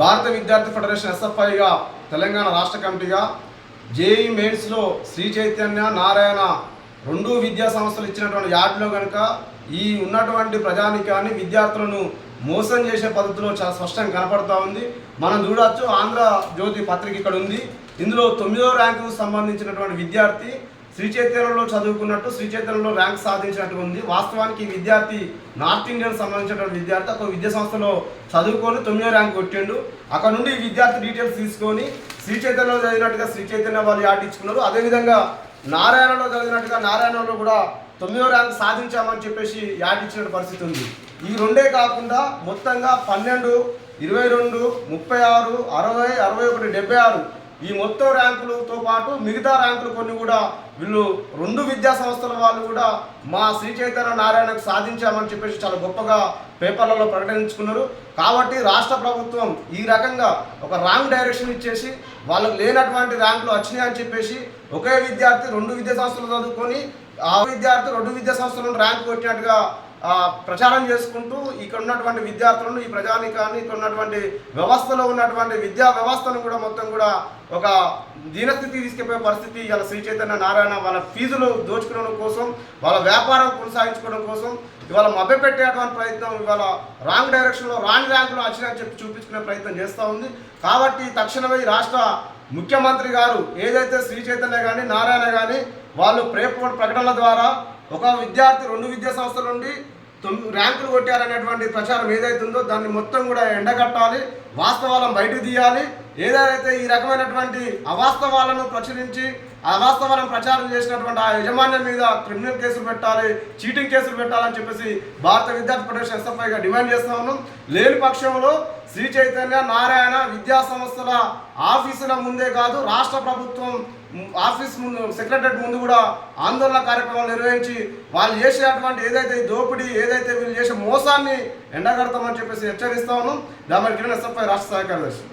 భారత విద్యార్థి ఫెడరేషన్ ఎస్ఎఫ్ఐగా తెలంగాణ రాష్ట్ర కమిటీగా జేఈ మెయిన్స్లో శ్రీ చైతన్య నారాయణ రెండు విద్యా సంస్థలు ఇచ్చినటువంటి యాడ్లో కనుక ఈ ఉన్నటువంటి ప్రజానికాన్ని విద్యార్థులను మోసం చేసే పద్ధతిలో చాలా స్పష్టంగా కనపడతా ఉంది. మనం చూడవచ్చు ఆంధ్ర జ్యోతి పత్రిక ఇక్కడ ఉంది ఇందులో తొమ్మిదో ర్యాంకుకు సంబంధించినటువంటి విద్యార్థి శ్రీచైతన్యంలో చదువుకున్నట్టు శ్రీచైతన్యంలో ర్యాంక్ సాధించినట్టు ఉంది వాస్తవానికి విద్యార్థి నార్త్ ఇండియన్ సంబంధించినటువంటి విద్యార్థి ఒక విద్యా సంస్థలో చదువుకొని తొమ్మిదో ర్యాంక్ కొట్టిండు. అక్కడ నుండి ఈ విద్యార్థి డీటెయిల్స్ తీసుకొని శ్రీచైతన్యంలో చదివినట్టుగా శ్రీచైతన్య వాళ్ళు ఆటించుకున్నారు అదేవిధంగా నారాయణలో చదివినట్టుగా నారాయణలో కూడా తొమ్మిదో ర్యాంక్ సాధించామని చెప్పేసి యాటించిన పరిస్థితి ఉంది. ఈ రెండే కాకుండా మొత్తంగా పన్నెండు ఇరవై రెండు ముప్పై ఆరు అరవై అరవై ఒకటి డెబ్బై ఆరు ఈ మొత్తం ర్యాంకులతో పాటు మిగతా ర్యాంకులు కొన్ని కూడా వీళ్ళు రెండు విద్యా సంస్థల వాళ్ళు కూడా మా శ్రీ చైతన్య నారాయణకు సాధించామని చెప్పేసి చాలా గొప్పగా పేపర్లలో ప్రకటించుకున్నారు. కాబట్టి రాష్ట్ర ప్రభుత్వం ఈ రకంగా ఒక రాంగ్ డైరెక్షన్ ఇచ్చేసి వాళ్ళకు లేనటువంటి ర్యాంకులు వచ్చినాయి అని చెప్పేసి ఒకే విద్యార్థి రెండు విద్యా సంస్థలు చదువుకొని ఆ విద్యార్థి రెండు విద్యా సంస్థలను ర్యాంక్ కొట్టినట్టుగా ప్రచారం చేసుకుంటూ ఇక్కడ ఉన్నటువంటి విద్యార్థులను ఈ ప్రజానికాన్ని ఇక్కడ ఉన్నటువంటి వ్యవస్థలో ఉన్నటువంటి విద్యా వ్యవస్థను కూడా మొత్తం కూడా ఒక దీనస్థితి తీసుకెళ్ళే పరిస్థితి. ఇలా శ్రీ చైతన్య నారాయణ వాళ్ళ ఫీజులు దోచుకోవడం కోసం వాళ్ళ వ్యాపారం కొనసాగించుకోవడం కోసం ఇవాళ మభ్యపెట్టేటువంటి ప్రయత్నం ఇవాళ రాంగ్ డైరెక్షన్లో రాంగ్ ర్యాంకులో వచ్చినాయని చెప్పి చూపించుకునే ప్రయత్నం చేస్తూ ఉంది. కాబట్టి తక్షణమే ఈ రాష్ట్ర ముఖ్యమంత్రి గారు ఏదైతే శ్రీ చైతన్య కానీ నారాయణ కానీ వాళ్ళు ప్రేప ప్రకటనల ద్వారా ఒక విద్యార్థి రెండు విద్యా సంస్థల నుండి తొమ్మిది ర్యాంకులు కొట్టారనేటువంటి ప్రచారం ఏదైతుందో దాన్ని మొత్తం కూడా ఎండగట్టాలి వాస్తవాలను బయటకు తీయాలి. ఏదైతే ఈ రకమైనటువంటి అవాస్తవాలను ప్రచురించి ఆ అవాస్తవాలను ప్రచారం చేసినటువంటి ఆ యజమాన్యం మీద క్రిమినల్ కేసులు పెట్టాలి చీటింగ్ కేసులు పెట్టాలని చెప్పేసి భారత విద్యార్థి ఫెడరేషన్ ఎస్ఎఫ్ఐగా డిమాండ్ చేస్తా ఉన్నాం. లేని పక్షంలో శ్రీ చైతన్య నారాయణ విద్యా సంస్థల ఆఫీసుల ముందే కాదు రాష్ట్ర ప్రభుత్వం ఆఫీస్ ముందు సెక్రటరేట్ ముందు కూడా ఆందోళన కార్యక్రమాలు నిర్వహించి వాళ్ళు చేసేటువంటి ఏదైతే దోపిడీ ఏదైతే వీళ్ళు చేసే మోసాన్ని ఎండగడతామని చెప్పేసి హెచ్చరిస్తా ఉన్నాం. దాని కిరణ్ ఎస్ఎఫ్ఐ రాష్ట్ర సహాయ కార్యదర్శి.